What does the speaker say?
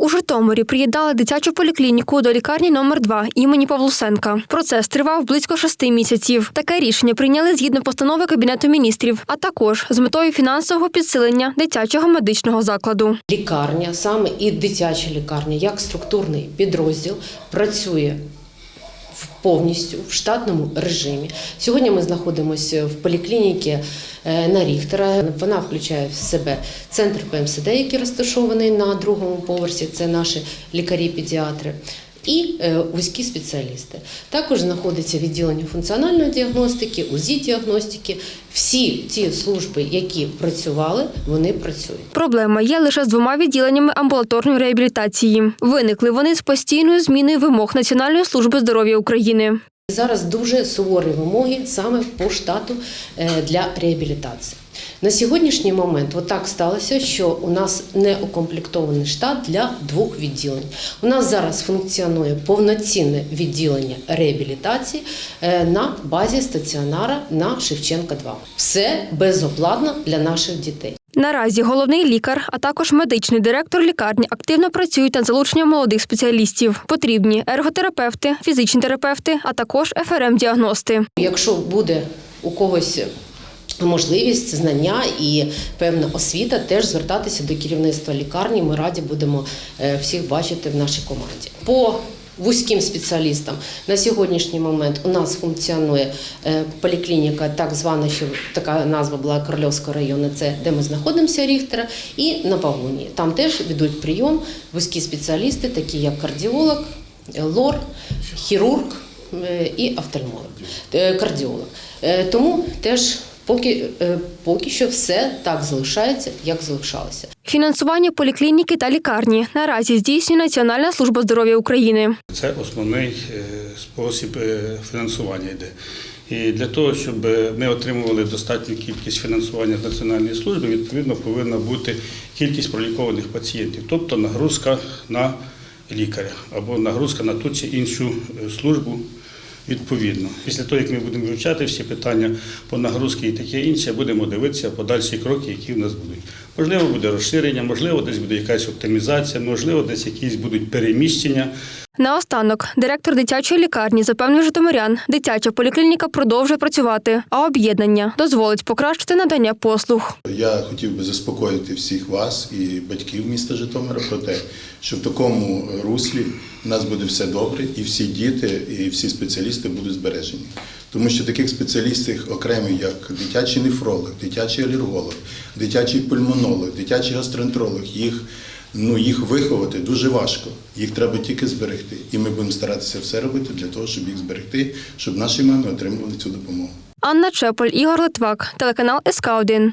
У Житомирі приєднали дитячу поліклініку до лікарні номер 2 імені Павлусенка. Процес тривав близько шести місяців. Таке рішення прийняли згідно постанови Кабінету міністрів, а також з метою фінансового підсилення дитячого медичного закладу. Лікарня, саме і дитяча лікарня, як структурний підрозділ, працює повністю в штатному режимі. Сьогодні ми знаходимося в поліклініці е, на Ріхтера. Вона включає в себе центр ПМСД, який розташований на другому поверсі. Це наші лікарі-педіатри. І е, вузькі спеціалісти. Також знаходиться відділення функціональної діагностики, УЗІ-діагностики. Всі ті служби, які працювали, вони працюють. Проблема є лише з двома відділеннями амбулаторної реабілітації. Виникли вони з постійною зміною вимог Національної служби здоров'я України. Зараз дуже суворі вимоги саме по штату е, для реабілітації. На сьогоднішній момент отак сталося, що у нас не укомплектований штат для двох відділень. У нас зараз функціонує повноцінне відділення реабілітації е, на базі стаціонара на Шевченка 2. Все безоплатно для наших дітей. Наразі головний лікар, а також медичний директор лікарні активно працюють над залученням молодих спеціалістів. Потрібні ерготерапевти, фізичні терапевти, а також ФРМ-діагности. Якщо буде у когось можливість, знання і певна освіта, теж звертатися до керівництва лікарні. Ми раді будемо е, всіх бачити в нашій команді. По Вузьким спеціалістам на сьогоднішній момент у нас функціонує е, поліклініка, так звана, що така назва була Корольовського району, це де ми знаходимося Ріхтера, і на Павлоні. Там теж ведуть прийом вузькі спеціалісти, такі як кардіолог, е, лор, хірург і офтальмолог, е, кардіолог. Тому теж поки, е, поки що все так залишається, як залишалося. Фінансування поліклініки та лікарні наразі здійснює Національна служба здоров'я України. Це основний е, спосіб е, фінансування йде. І для того, щоб ми отримували достатню кількість фінансування з національної служби, відповідно повинна бути кількість пролікованих пацієнтів, тобто нагрузка на лікаря або нагрузка на ту чи іншу службу. Відповідно, після того, як ми будемо вивчати всі питання по нагрузці і таке інше, будемо дивитися подальші кроки, які в нас будуть. Можливо, буде розширення, можливо, десь буде якась оптимізація, можливо, десь якісь будуть переміщення. Наостанок, директор дитячої лікарні запевнив житомирян, дитяча поліклініка продовжує працювати, а об'єднання дозволить покращити надання послуг. Я хотів би заспокоїти всіх вас і батьків міста Житомира про те, що в такому руслі в нас буде все добре, і всі діти, і всі спеціалісти будуть збережені. Тому що таких спеціалістів окремі, як дитячий нефролог, дитячий алерголог, дитячий пульмонолог, дитячий гастроентеролог, їх, ну, їх виховати дуже важко. Їх треба тільки зберегти. І ми будемо старатися все робити для того, щоб їх зберегти, щоб наші мами отримували цю допомогу. Анна Чеполь, Ігор Литвак, телеканал СК 1